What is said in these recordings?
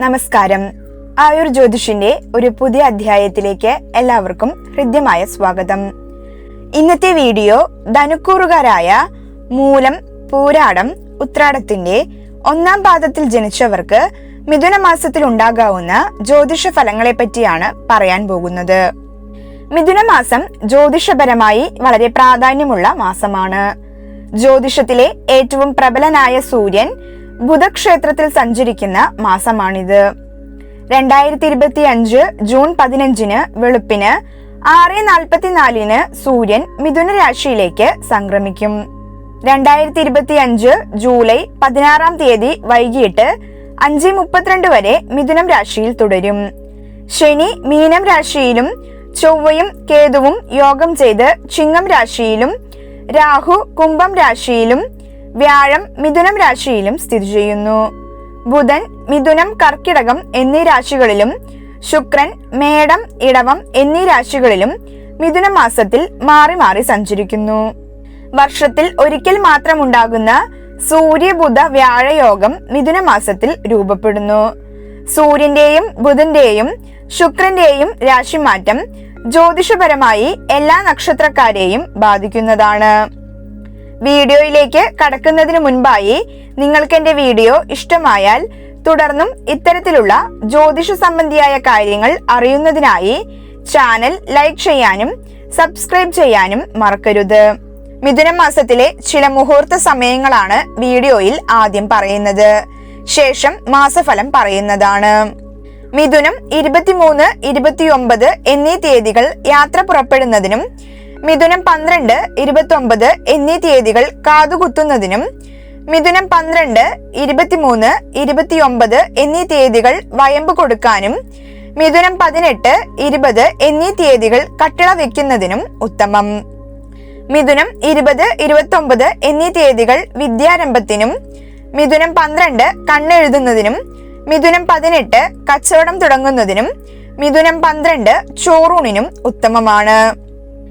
നമസ്കാരം. ആയുർ ജ്യോതിഷിന്റെ ഒരു പുതിയ അധ്യായത്തിലേക്ക് എല്ലാവർക്കും ഹൃദ്യമായ സ്വാഗതം. ഇന്നത്തെ വീഡിയോ ധനുക്കൂറുകാരായ മൂലം പൂരാടം ഉത്രാടത്തിന്റെ ഒന്നാം പാദത്തിൽ ജനിച്ചവർക്ക് മിഥുന മാസത്തിൽ ഉണ്ടാകാവുന്ന ജ്യോതിഷ ഫലങ്ങളെ പറ്റിയാണ് പറയാൻ പോകുന്നത്. മിഥുന മാസം ജ്യോതിഷപരമായി വളരെ പ്രാധാന്യമുള്ള മാസമാണ്. ജ്യോതിഷത്തിലെ ഏറ്റവും പ്രബലനായ സൂര്യൻ ബുധക്ഷേത്രത്തിൽ സഞ്ചരിക്കുന്ന മാസമാണിത്. രണ്ടായിരത്തി ഇരുപത്തി അഞ്ച് ജൂൺ പതിനഞ്ചിന് വെളുപ്പിന് ആറ് നാൽപ്പത്തിനാലിന് സൂര്യൻ മിഥുന രാശിയിലേക്ക് സംക്രമിക്കും. രണ്ടായിരത്തി ഇരുപത്തി അഞ്ച് ജൂലൈ പതിനാറാം തീയതി വൈകിട്ട് അഞ്ച് മുപ്പത്തിരണ്ട് വരെ മിഥുനം രാശിയിൽ തുടരും. ശനി മീനം രാശിയിലും ചൊവ്വയും കേതുവും യോഗം ചെയ്ത് ചിങ്ങം രാശിയിലും രാഹു കുംഭം രാശിയിലും വ്യാഴം മിഥുനം രാശിയിലും സ്ഥിതി ചെയ്യുന്നു. ബുധൻ മിഥുനം കർക്കിടകം എന്നീ രാശികളിലും ശുക്രൻ മേടം ഇടവം എന്നീ രാശികളിലും മിഥുന മാസത്തിൽ മാറി മാറി സഞ്ചരിക്കുന്നു. വർഷത്തിൽ ഒരിക്കൽ മാത്രം ഉണ്ടാകുന്ന സൂര്യബുധ വ്യാഴയോഗം മിഥുന മാസത്തിൽ രൂപപ്പെടുന്നു. സൂര്യന്റെയും ബുധന്റെയും ശുക്രന്റെയും രാശിമാറ്റം ജ്യോതിഷപരമായി എല്ലാ നക്ഷത്രക്കാരെയും ബാധിക്കുന്നതാണ്. വീഡിയോയിലേക്ക് കടക്കുന്നതിന് മുൻപായി നിങ്ങൾക്ക് എന്റെ വീഡിയോ ഇഷ്ടമായാൽ തുടർന്നും ഇത്തരത്തിലുള്ള ജ്യോതിഷ സംബന്ധിയായ കാര്യങ്ങൾ അറിയുന്നതിനായി ചാനൽ ലൈക്ക് ചെയ്യാനും സബ്സ്ക്രൈബ് ചെയ്യാനും മറക്കരുത്. മിഥുന മാസത്തിലെ ചില മുഹൂർത്ത സമയങ്ങളാണ് വീഡിയോയിൽ ആദ്യം പറയുന്നത്. ശേഷം മാസഫലം പറയുന്നതാണ്. മിഥുനം ഇരുപത്തിമൂന്ന് ഇരുപത്തിയൊമ്പത് എന്നീ തീയതികൾ യാത്ര പുറപ്പെടുന്നതിനും മിഥുനം പന്ത്രണ്ട് ഇരുപത്തി ഒമ്പത് എന്നീ തീയതികൾ കാതുകുത്തുന്നതിനും മിഥുനം പന്ത്രണ്ട് ഇരുപത്തിമൂന്ന് ഇരുപത്തിയൊമ്പത് എന്നീ തീയതികൾ വയമ്പ് കൊടുക്കാനും മിഥുനം പതിനെട്ട് ഇരുപത് എന്നീ തീയതികൾ കട്ടിള വെക്കുന്നതിനും ഉത്തമം. മിഥുനം ഇരുപത് ഇരുപത്തി ഒമ്പത് എന്നീ തീയതികൾ വിദ്യാരംഭത്തിനും മിഥുനം പന്ത്രണ്ട് കണ്ണെഴുതുന്നതിനും മിഥുനം പതിനെട്ട് കച്ചവടം തുടങ്ങുന്നതിനും മിഥുനം പന്ത്രണ്ട് ചോറൂണിനും ഉത്തമമാണ്.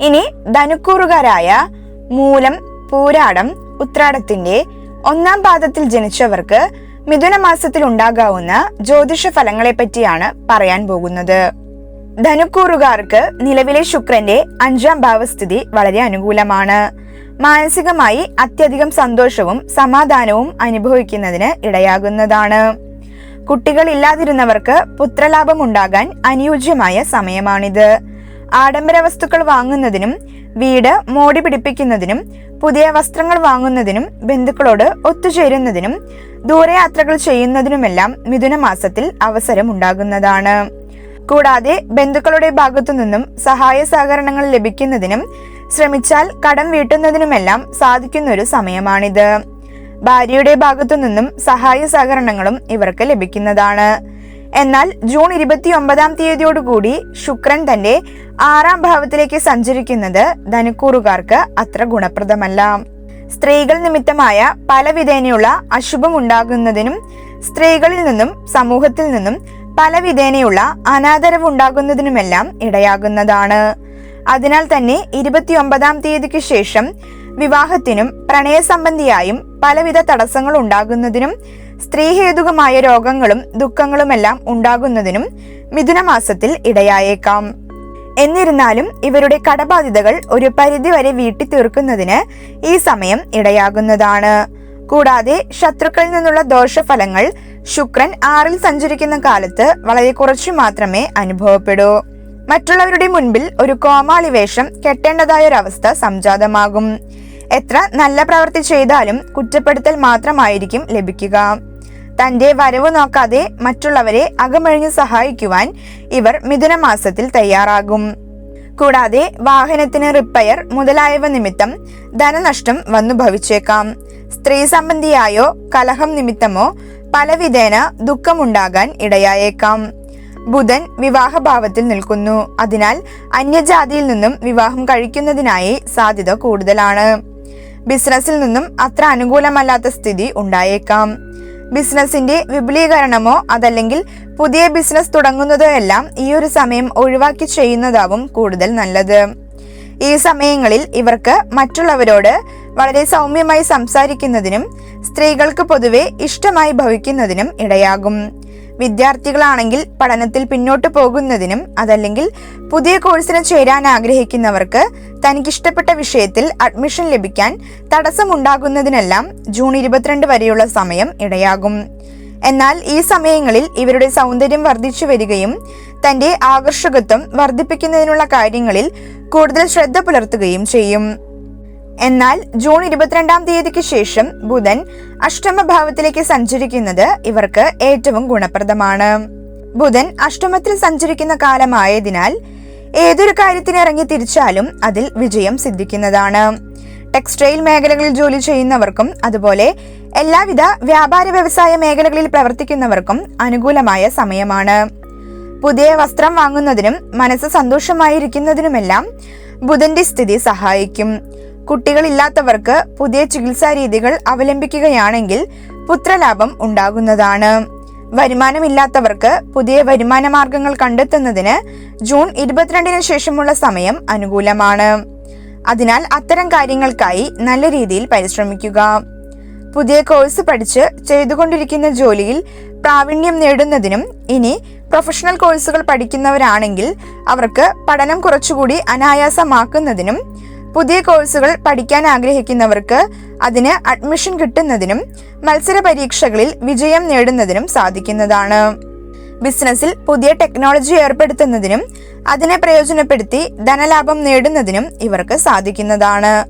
ഇനി ധനുക്കൂറുകാരായ മൂലം പൂരാടം ഉത്രാടത്തിന്റെ ഒന്നാം പാദത്തിൽ ജനിച്ചവർക്ക് മിഥുന മാസത്തിൽ ഉണ്ടാകാവുന്ന ജ്യോതിഷ ഫലങ്ങളെ പറ്റിയാണ് പറയാൻ പോകുന്നത്. ധനുക്കൂറുകാർക്ക് നിലവിലെ ശുക്രന്റെ അഞ്ചാം ഭാവസ്ഥിതി വളരെ അനുകൂലമാണ്. മാനസികമായി അത്യധികം സന്തോഷവും സമാധാനവും അനുഭവിക്കുന്നതിന് ഇടയാകുന്നതാണ്. കുട്ടികൾ ഇല്ലാതിരുന്നവർക്ക് പുത്രലാഭം ഉണ്ടാകാൻ അനുയോജ്യമായ സമയമാണിത്. ആഡംബര വസ്തുക്കൾ വാങ്ങുന്നതിനും വീട് മോടി പിടിപ്പിക്കുന്നതിനും പുതിയ വസ്ത്രങ്ങൾ വാങ്ങുന്നതിനും ബന്ധുക്കളോട് ഒത്തുചേരുന്നതിനും ദൂരയാത്രകൾ ചെയ്യുന്നതിനുമെല്ലാം മിഥുന മാസത്തിൽ അവസരം ഉണ്ടാകുന്നതാണ് കൂടാതെ ബന്ധുക്കളുടെ ഭാഗത്തു നിന്നും സഹായ സഹകരണങ്ങൾ ലഭിക്കുന്നതിനും ശ്രമിച്ചാൽ കടം വീട്ടുന്നതിനുമെല്ലാം സാധിക്കുന്ന ഒരു സമയമാണിത്. ഭാര്യയുടെ ഭാഗത്തു നിന്നും സഹായ സഹകരണങ്ങളും ഇവർക്ക് ലഭിക്കുന്നതാണ്. എന്നാൽ ജൂൺ ഇരുപത്തി ഒമ്പതാം തീയതിയോടുകൂടി ശുക്രൻ തന്റെ ആറാം ഭാവത്തിലേക്ക് സഞ്ചരിക്കുന്നത് ധനുക്കൂറുകാർക്ക് അത്ര ഗുണപ്രദമല്ല. സ്ത്രീകൾ നിമിത്തമായ പലവിധേനയുള്ള അശുഭം ഉണ്ടാകുന്നതിനും സ്ത്രീകളിൽ നിന്നും സമൂഹത്തിൽ നിന്നും പലവിധേനയുള്ള അനാദരവ് ഉണ്ടാകുന്നതിനുമെല്ലാം ഇടയാകുന്നതാണ്. അതിനാൽ തന്നെ ഇരുപത്തിയൊമ്പതാം തീയതിക്ക് ശേഷം വിവാഹത്തിനും പ്രണയസംബന്ധിയായും പലവിധ തടസ്സങ്ങൾ ഉണ്ടാകുന്നതിനും സ്ത്രീഹേതുകമായ രോഗങ്ങളും ദുഃഖങ്ങളുമെല്ലാം ഉണ്ടാകുന്നതിനും മിഥുനമാസത്തിൽ ഇടയായേക്കാം. എന്നിരുന്നാലും ഇവരുടെ കടബാധ്യതകൾ ഒരു പരിധിവരെ വീട്ടി തീർക്കുന്നതിന് ഈ സമയം ഇടയാകുന്നതാണ്. കൂടാതെ ശത്രുക്കളിൽ നിന്നുള്ള ദോഷഫലങ്ങൾ ശുക്രൻ ആറിൽ സഞ്ചരിക്കുന്ന കാലത്ത് വളരെ കുറച്ചു മാത്രമേ അനുഭവപ്പെടൂ. മറ്റുള്ളവരുടെ മുൻപിൽ ഒരു കോമാളി വേഷം കെട്ടേണ്ടതായ ഒരവസ്ഥ സംജാതമാകും. എത്ര നല്ല പ്രവൃത്തി ചെയ്താലും കുറ്റപ്പെടുത്തൽ മാത്രമായിരിക്കും ലഭിക്കുക. തന്റെ വരവ് നോക്കാതെ മറ്റുള്ളവരെ അകമഴിഞ്ഞ് സഹായിക്കുവാൻ ഇവർ മിഥുന മാസത്തിൽ തയ്യാറാകും. കൂടാതെ വാഹനത്തിന് റിപ്പയർ മുതലായവ നിമിത്തം ധനനഷ്ടം വന്നു ഭവിച്ചേക്കാം. സ്ത്രീ സംബന്ധിയായോ കലഹം നിമിത്തമോ പലവിധേന ദുഃഖമുണ്ടാകാൻ ഇടയായേക്കാം. ബുധൻ വിവാഹഭാവത്തിൽ നിൽക്കുന്നു. അതിനാൽ അന്യജാതിയിൽ നിന്നും വിവാഹം കഴിക്കുന്നതിനായി സാധ്യത കൂടുതലാണ്. ബിസിനസ്സിൽ നിന്നും അത്ര അനുകൂലമല്ലാത്ത സ്ഥിതി ഉണ്ടായേക്കാം. ബിസിനസിന്റെ വിപുലീകരണമോ അതല്ലെങ്കിൽ പുതിയ ബിസിനസ് തുടങ്ങുന്നതോ എല്ലാം ഈ ഒരു സമയം ഒഴിവാക്കി ചെയ്യുന്നതാവും കൂടുതൽ നല്ലത്. ഈ സമയങ്ങളിൽ ഇവർക്ക് മറ്റുള്ളവരോട് വളരെ സൗമ്യമായി സംസാരിക്കുന്നതിനും സ്ത്രീകൾക്ക് പൊതുവെ ഇഷ്ടമായി ഭവിക്കുന്നതിനും ഇടയാകും. വിദ്യാർത്ഥികളാണെങ്കിൽ പഠനത്തിൽ പിന്നോട്ട് പോകുന്നതിനും അതല്ലെങ്കിൽ പുതിയ കോഴ്സിന് ചേരാൻ ആഗ്രഹിക്കുന്നവർക്ക് തനിക്കിഷ്ടപ്പെട്ട വിഷയത്തിൽ അഡ്മിഷൻ ലഭിക്കാൻ തടസ്സമുണ്ടാകുന്നതിനെല്ലാം ജൂൺ ഇരുപത്തിരണ്ട് വരെയുള്ള സമയം ഇടയാകും. എന്നാൽ ഈ സമയങ്ങളിൽ ഇവരുടെ സൗന്ദര്യം വർദ്ധിച്ചു വരികയും തന്റെ ആകർഷകത്വം വർദ്ധിപ്പിക്കുന്നതിനുള്ള കാര്യങ്ങളിൽ കൂടുതൽ ശ്രദ്ധ പുലർത്തുകയും ചെയ്യും. എന്നാൽ ജൂൺ ഇരുപത്തിരണ്ടാം തീയതിക്ക് ശേഷം ബുധൻ അഷ്ടമഭാവത്തിലേക്ക് സഞ്ചരിക്കുന്നത് ഇവർക്ക് ഏറ്റവും ഗുണപ്രദമാണ്. ബുധൻ അഷ്ടമത്തിൽ സഞ്ചരിക്കുന്ന കാലമായതിനാൽ ഏതൊരു കാര്യത്തിന് ഇറങ്ങി തിരിച്ചാലും അതിൽ വിജയം സിദ്ധിക്കുന്നതാണ്. ടെക്സ്റ്റൈൽ മേഖലകളിൽ ജോലി ചെയ്യുന്നവർക്കും അതുപോലെ എല്ലാവിധ വ്യാപാര വ്യവസായ മേഖലകളിൽ പ്രവർത്തിക്കുന്നവർക്കും അനുകൂലമായ സമയമാണ്. പുതിയ വസ്ത്രം വാങ്ങുന്നതിനും മനസ്സ് സന്തോഷമായിരിക്കുന്നതിനുമെല്ലാം ബുധന്റെ സ്ഥിതി സഹായിക്കും. കുട്ടികളില്ലാത്തവർക്ക് പുതിയ ചികിത്സാ രീതികൾ അവലംബിക്കുകയാണെങ്കിൽ പുത്രലാഭം ഉണ്ടാകുന്നതാണ്. വരുമാനമില്ലാത്തവർക്ക് പുതിയ വരുമാന മാർഗങ്ങൾ കണ്ടെത്തുന്നതിന് ജൂൺ ഇരുപത്തിരണ്ടിന് ശേഷമുള്ള സമയം അനുകൂലമാണ്. അതിനാൽ അത്തരം കാര്യങ്ങൾക്കായി നല്ല രീതിയിൽ പരിശ്രമിക്കുക. പുതിയ കോഴ്സ് പഠിച്ച് ചെയ്തുകൊണ്ടിരിക്കുന്ന ജോലിയിൽ പ്രാവീണ്യം നേടുന്നതിനും ഇനി പ്രൊഫഷണൽ കോഴ്സുകൾ പഠിക്കുന്നവരാണെങ്കിൽ അവർക്ക് പഠനം കുറച്ചുകൂടി അനായാസമാക്കുന്നതിനും പുതിയ കോഴ്സുകൾ പഠിക്കാൻ ആഗ്രഹിക്കുന്നവർക്ക് അതിന് അഡ്മിഷൻ കിട്ടുന്നതിനും മത്സര പരീക്ഷകളിൽ വിജയം നേടുന്നതിനും സാധിക്കുന്നതാണ്. ബിസിനസ്സിൽ പുതിയ ടെക്നോളജി ഏർപ്പെടുത്തുന്നതിനും അതിനെ പ്രയോജനപ്പെടുത്തി ധനലാഭം നേടുന്നതിനും ഇവർക്ക് സാധിക്കുന്നതാണ്.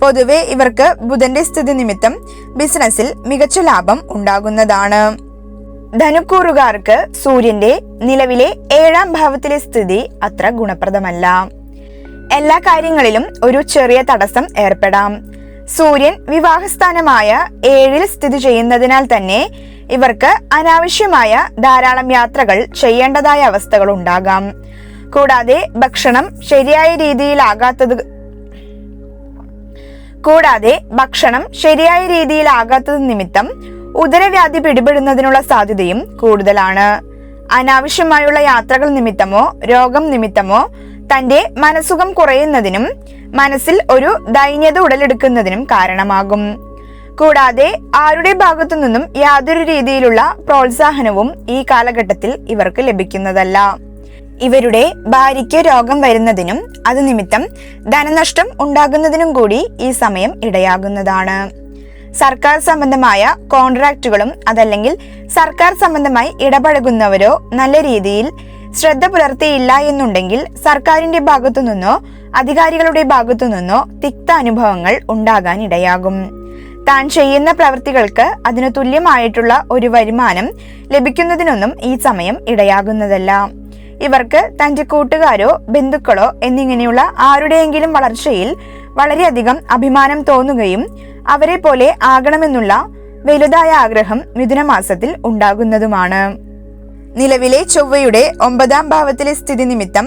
പൊതുവെ ഇവർക്ക് ബുധന്റെ സ്ഥിതി നിമിത്തം ബിസിനസ്സിൽ മികച്ച ലാഭം ഉണ്ടാകുന്നതാണ്. ധനുക്കൂറുകാർക്ക് സൂര്യന്റെ നിലവിലെ ഏഴാം ഭാവത്തിലെ സ്ഥിതി അത്ര ഗുണപ്രദമല്ല. എല്ലാ കാര്യങ്ങളിലും ഒരു ചെറിയ തടസ്സം ഏർപ്പെടാം. സൂര്യൻ വിവാഹസ്ഥാനമായ ഏഴിൽ സ്ഥിതി ചെയ്യുന്നതിനാൽ തന്നെ ഇവർക്ക് അനാവശ്യമായ ധാരാളം യാത്രകൾ ചെയ്യേണ്ടതായ അവസ്ഥകൾ ഉണ്ടാകാം. കൂടാതെ ഭക്ഷണം ശരിയായ രീതിയിലാകാത്തത് കൂടാതെ ഭക്ഷണം ശരിയായ രീതിയിലാകാത്തത് നിമിത്തം ഉദരവ്യാധി പിടിപെടുന്നതിനുള്ള സാധ്യതയും കൂടുതലാണ്. അനാവശ്യമായുള്ള യാത്രകൾ നിമിത്തമോ രോഗം നിമിത്തമോ തന്റെ മനസുഖം കുറയുന്നതിനും മനസ്സിൽ ഒരു ദൈന്യത ഉടലെടുക്കുന്നതിനും കാരണമാകും. കൂടാതെ ആരുടെ ഭാഗത്തു നിന്നും യാതൊരു രീതിയിലുള്ള പ്രോത്സാഹനവും ഈ കാലഘട്ടത്തിൽ ഇവർക്ക് ലഭിക്കുന്നതല്ല. ഇവരുടെ ഭാര്യയ്ക്ക് രോഗം വരുന്നതിനും അത് നിമിത്തം ധനനഷ്ടം ഉണ്ടാകുന്നതിനും കൂടി ഈ സമയം ഇടയാകുന്നതാണ്. സർക്കാർ സംബന്ധമായ കോൺട്രാക്റ്റുകളും അതല്ലെങ്കിൽ സർക്കാർ സംബന്ധമായി ഇടപഴകുന്നവരോ നല്ല രീതിയിൽ ശ്രദ്ധ പുലർത്തിയില്ല എന്നുണ്ടെങ്കിൽ സർക്കാരിന്റെ ഭാഗത്തു നിന്നോ അധികാരികളുടെ ഭാഗത്തു നിന്നോ തിക്ത അനുഭവങ്ങൾ ഉണ്ടാകാൻ ഇടയാകും താൻ ചെയ്യുന്ന പ്രവൃത്തികൾക്ക് അതിനു തുല്യമായിട്ടുള്ള ഒരു വരുമാനം ലഭിക്കുന്നതിനൊന്നും ഈ സമയം ഇടയാകുന്നതല്ല. ഇവർക്ക് തന്റെ കൂട്ടുകാരോ ബന്ധുക്കളോ എന്നിങ്ങനെയുള്ള ആരുടെയെങ്കിലും വളർച്ചയിൽ വളരെയധികം അഭിമാനം തോന്നുകയും അവരെ പോലെ ആകണമെന്നുള്ള വലുതായ ആഗ്രഹം മിഥുനമാസത്തിൽ ഉണ്ടാകുന്നതുമാണ്. നിലവിലെ ചൊവ്വയുടെ ഒമ്പതാം ഭാവത്തിലെ സ്ഥിതി നിമിത്തം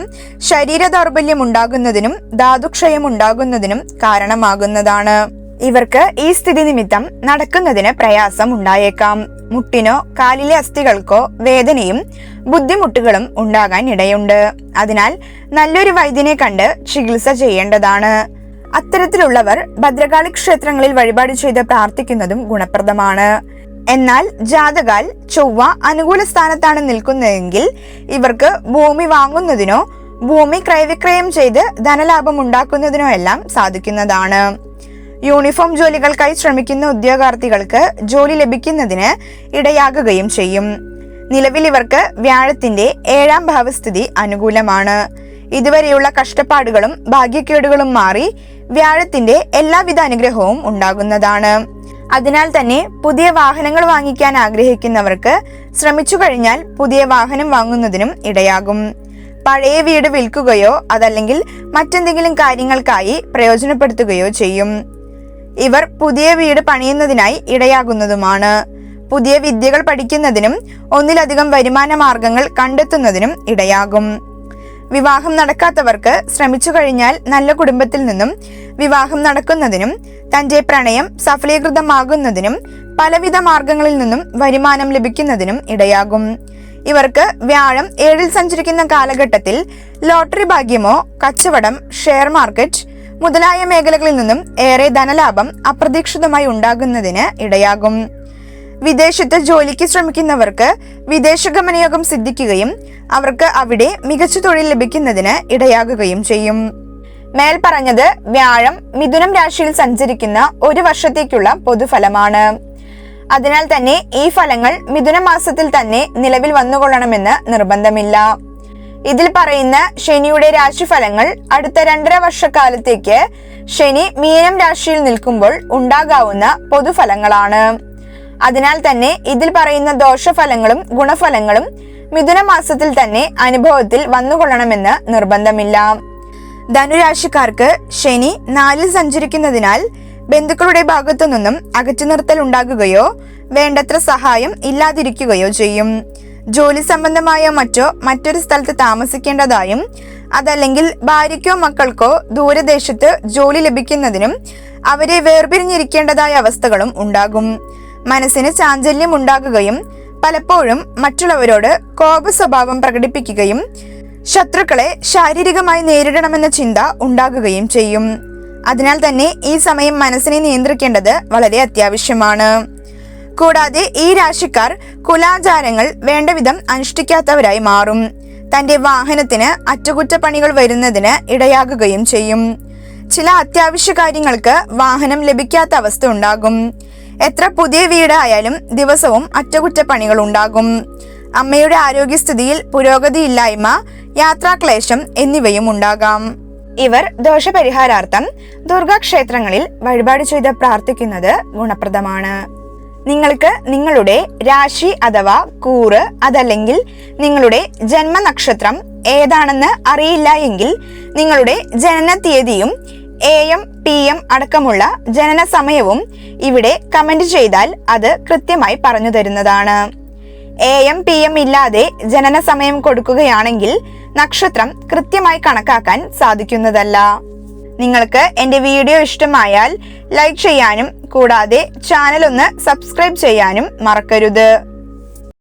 ശരീര ദൗർബല്യം ഉണ്ടാകുന്നതിനും ധാതുക്ഷയം ഉണ്ടാകുന്നതിനും കാരണമാകുന്നതാണ്. ഇവർക്ക് ഈ സ്ഥിതി നിമിത്തം നടക്കുന്നതിന് പ്രയാസം ഉണ്ടായേക്കാം. മുട്ടിനോ കാലിലെ അസ്ഥികൾക്കോ വേദനയും ബുദ്ധിമുട്ടുകളും ഉണ്ടാകാൻ ഇടയുണ്ട്. അതിനാൽ നല്ലൊരു വൈദ്യനെ കണ്ട് ചികിത്സ ചെയ്യേണ്ടതാണ്. അത്തരത്തിലുള്ളവർ ഭദ്രകാളി ക്ഷേത്രങ്ങളിൽ വഴിപാട് ചെയ്ത് പ്രാർത്ഥിക്കുന്നതും ഗുണപ്രദമാണ്. എന്നാൽ ജാതകാൽ ചൊവ്വ അനുകൂല സ്ഥാനത്താണ് നിൽക്കുന്നതെങ്കിൽ ഇവർക്ക് ഭൂമി വാങ്ങുന്നതിനോ ഭൂമി ക്രയവിക്രയം ചെയ്ത് ധനലാഭം ഉണ്ടാക്കുന്നതിനോ എല്ലാം സാധിക്കുന്നതാണ്. യൂണിഫോം ജോലികൾക്കായി ശ്രമിക്കുന്ന ഉദ്യോഗാർത്ഥികൾക്ക് ജോലി ലഭിക്കുന്നതിന് ഇടയാകുകയും ചെയ്യും. നിലവിൽ ഇവർക്ക് വ്യാഴത്തിന്റെ ഏഴാം ഭാവസ്ഥിതി അനുകൂലമാണ്. ഇതുവരെയുള്ള കഷ്ടപ്പാടുകളും ഭാഗ്യക്കേടുകളും മാറി വ്യാഴത്തിന്റെ എല്ലാവിധ അനുഗ്രഹവും ഉണ്ടാകുന്നതാണ്. അതിനാൽ തന്നെ പുതിയ വാഹനങ്ങൾ വാങ്ങിക്കാൻ ആഗ്രഹിക്കുന്നവർക്ക് ശ്രമിച്ചു കഴിഞ്ഞാൽ പുതിയ വാഹനം വാങ്ങുന്നതിനും ഇടയാകും. പഴയ വീട് വിൽക്കുകയോ അതല്ലെങ്കിൽ മറ്റെന്തെങ്കിലും കാര്യങ്ങൾക്കായി പ്രയോജനപ്പെടുത്തുകയോ ചെയ്യും. ഇവർ പുതിയ വീട് പണിയുന്നതിനായി ഇടയാകുന്നതുമാണ്. പുതിയ വിദ്യകൾ പഠിക്കുന്നതിനും ഒന്നിലധികം വരുമാന മാർഗങ്ങൾ കണ്ടെത്തുന്നതിനും ഇടയാകും. വിവാഹം നടക്കാത്തവർക്ക് ശ്രമിച്ചു കഴിഞ്ഞാൽ നല്ല കുടുംബത്തിൽ നിന്നും വിവാഹം നടക്കുന്നതിനും തന്റെ പ്രണയം സഫലീകൃതമാകുന്നതിനും പലവിധ മാർഗങ്ങളിൽ നിന്നും വരുമാനം ലഭിക്കുന്നതിനും ഇടയാകും. ഇവർക്ക് വ്യാഴം ഏഴിൽ സഞ്ചരിക്കുന്ന കാലഘട്ടത്തിൽ ലോട്ടറി ഭാഗ്യമോ കച്ചവടം ഷെയർ മാർക്കറ്റ് മുതലായ മേഖലകളിൽ നിന്നും ഏറെ ധനലാഭം അപ്രതീക്ഷിതമായി ഉണ്ടാകുന്നതിന് ഇടയാകും. വിദേശത്ത് ജോലിക്ക് ശ്രമിക്കുന്നവർക്ക് വിദേശഗമനയോഗം സിദ്ധിക്കുകയും അവർക്ക് അവിടെ മികച്ച തൊഴിൽ ലഭിക്കുന്നതിന് ഇടയാകുകയും ചെയ്യും. മേൽ പറഞ്ഞത് വ്യാഴം മിഥുനം രാശിയിൽ സഞ്ചരിക്കുന്ന ഒരു വർഷത്തേക്കുള്ള പൊതുഫലമാണ്. അതിനാൽ തന്നെ ഈ ഫലങ്ങൾ മിഥുന മാസത്തിൽ തന്നെ നിലവിൽ വന്നുകൊള്ളണമെന്ന് നിർബന്ധമില്ല. ഇതിൽ പറയുന്ന ശനിയുടെ രാശിഫലങ്ങൾ അടുത്ത രണ്ടര വർഷക്കാലത്തേക്ക് ശനി മീനം രാശിയിൽ നിൽക്കുമ്പോൾ ഉണ്ടാകാവുന്ന പൊതുഫലങ്ങളാണ്. അതിനാൽ തന്നെ ഇതിൽ പറയുന്ന ദോഷഫലങ്ങളും ഗുണഫലങ്ങളും മിഥുന മാസത്തിൽ തന്നെ അനുഭവത്തിൽ വന്നുകൊള്ളണമെന്ന് നിർബന്ധമില്ല. ധനുരാശിക്കാർക്ക് ശനി നാലിൽ സഞ്ചരിക്കുന്നതിനാൽ ബന്ധുക്കളുടെ ഭാഗത്തു നിന്നും അകറ്റി നിർത്തൽ ഉണ്ടാകുകയോ വേണ്ടത്ര സഹായം ഇല്ലാതിരിക്കുകയോ ചെയ്യും. ജോലി സംബന്ധമായ മറ്റോ മറ്റൊരു സ്ഥലത്ത് താമസിക്കേണ്ടതായും അതല്ലെങ്കിൽ ഭാര്യയ്ക്കോ മക്കൾക്കോ ദൂരദേശത്ത് ജോലി ലഭിക്കുന്നതിനും അവരെ വേർപിരിഞ്ഞിരിക്കേണ്ടതായ അവസ്ഥകളും ഉണ്ടാകും. മനസ്സിന് ചാഞ്ചല്യം ഉണ്ടാകുകയും പലപ്പോഴും മറ്റുള്ളവരോട് കോപ സ്വഭാവം പ്രകടിപ്പിക്കുകയും ശത്രുക്കളെ ശാരീരികമായി നേരിടണമെന്ന ചിന്ത ഉണ്ടാകുകയും ചെയ്യും. അതിനാൽ തന്നെ ഈ സമയം മനസ്സിനെ നിയന്ത്രിക്കേണ്ടത് വളരെ അത്യാവശ്യമാണ്. കൂടാതെ ഈ രാശിക്കാർ കുലാചാരങ്ങൾ വേണ്ടവിധം അനുഷ്ഠിക്കാത്തവരായി മാറും. തന്റെ വാഹനത്തിന് അറ്റകുറ്റപ്പണികൾ വരുന്നതിന് ഇടയാകുകയും ചെയ്യും. ചില അത്യാവശ്യ കാര്യങ്ങൾക്ക് വാഹനം ലഭിക്കാത്ത അവസ്ഥ ഉണ്ടാകും. എത്ര പുതിയ വീടായാലും ദിവസവും അറ്റകുറ്റപ്പണികൾ ഉണ്ടാകും അമ്മയുടെ ആരോഗ്യസ്ഥിതിയിൽ പുരോഗതിയില്ലായ്മ യാത്രാക്ലേശം എന്നിവയും ഉണ്ടാകാം. ഇവർ ദോഷപരിഹാരാർത്ഥം ദുർഗാക്ഷേത്രങ്ങളിൽ വഴിപാട് ചെയ്ത് പ്രാർത്ഥിക്കുന്നത് ഗുണപ്രദമാണ്. നിങ്ങൾക്ക് നിങ്ങളുടെ രാശി അഥവാ കൂറ് അതല്ലെങ്കിൽ നിങ്ങളുടെ ജന്മനക്ഷത്രം ഏതാണെന്ന് അറിയില്ല എങ്കിൽ നിങ്ങളുടെ ജനന തീയതിയും എ എം പി എം അടക്കമുള്ള ജനന സമയവും ഇവിടെ കമന്റ് ചെയ്താൽ അത് കൃത്യമായി പറഞ്ഞു തരുന്നതാണ്. എ എം പി എം ഇല്ലാതെ ജനന സമയം കൊടുക്കുകയാണെങ്കിൽ നക്ഷത്രം കൃത്യമായി കണക്കാക്കാൻ സാധിക്കുന്നതല്ല. നിങ്ങൾക്ക് എന്റെ വീഡിയോ ഇഷ്ടമായാൽ ലൈക്ക് ചെയ്യാനും കൂടാതെ ചാനൽ ഒന്ന് സബ്സ്ക്രൈബ് ചെയ്യാനും മറക്കരുത്.